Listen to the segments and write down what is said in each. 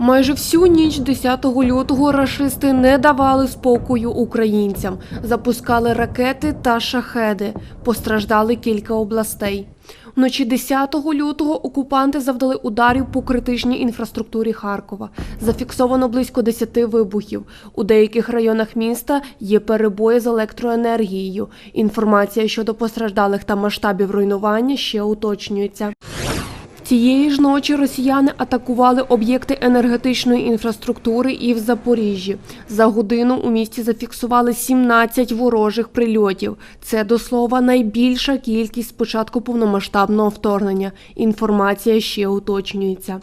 Майже всю ніч 10 лютого рашисти не давали спокою українцям, запускали ракети та шахеди. Постраждали кілька областей. Вночі 10 лютого окупанти завдали ударів по критичній інфраструктурі Харкова. Зафіксовано близько 10 вибухів. У деяких районах міста є перебої з електроенергією. Інформація щодо постраждалих та масштабів руйнування ще уточнюється. Цієї ж ночі росіяни атакували об'єкти енергетичної інфраструктури і в Запоріжжі. За годину у місті зафіксували 17 ворожих прильотів. Це до слова найбільша кількість з початку повномасштабного вторгнення. Інформація ще уточнюється.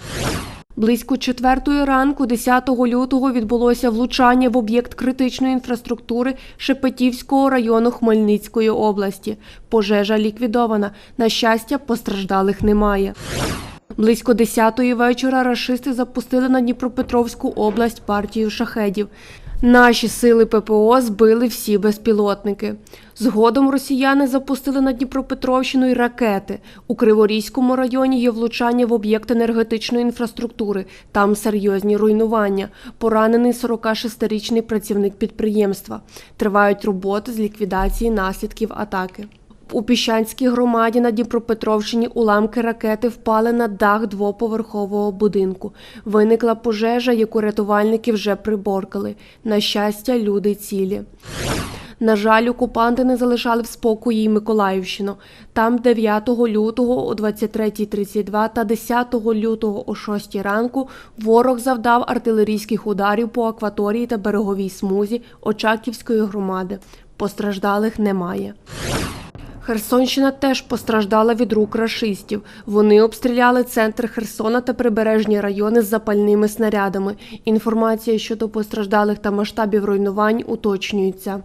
Близько четвертої ранку, 10 лютого, відбулося влучання в об'єкт критичної інфраструктури Шепетівського району Хмельницької області. Пожежа ліквідована. На щастя, постраждалих немає. Близько 10-ї вечора рашисти запустили на Дніпропетровську область партію шахедів. Наші сили ППО збили всі безпілотники. Згодом росіяни запустили на Дніпропетровщину й ракети. У Криворізькому районі є влучання в об'єкт енергетичної інфраструктури. Там серйозні руйнування. Поранений 46-річний працівник підприємства. Тривають роботи з ліквідації наслідків атаки. У Піщанській громаді на Дніпропетровщині уламки ракети впали на дах двоповерхового будинку. Виникла пожежа, яку рятувальники вже приборкали. На щастя, люди цілі. На жаль, окупанти не залишали в спокої й Миколаївщину. Там 9 лютого о 23.32 та 10 лютого о 6 ранку ворог завдав артилерійських ударів по акваторії та береговій смузі Очаківської громади. Постраждалих немає. Херсонщина теж постраждала від рук рашистів. Вони обстріляли центр Херсона та прибережні райони з запальними снарядами. Інформація щодо постраждалих та масштабів руйнувань уточнюється.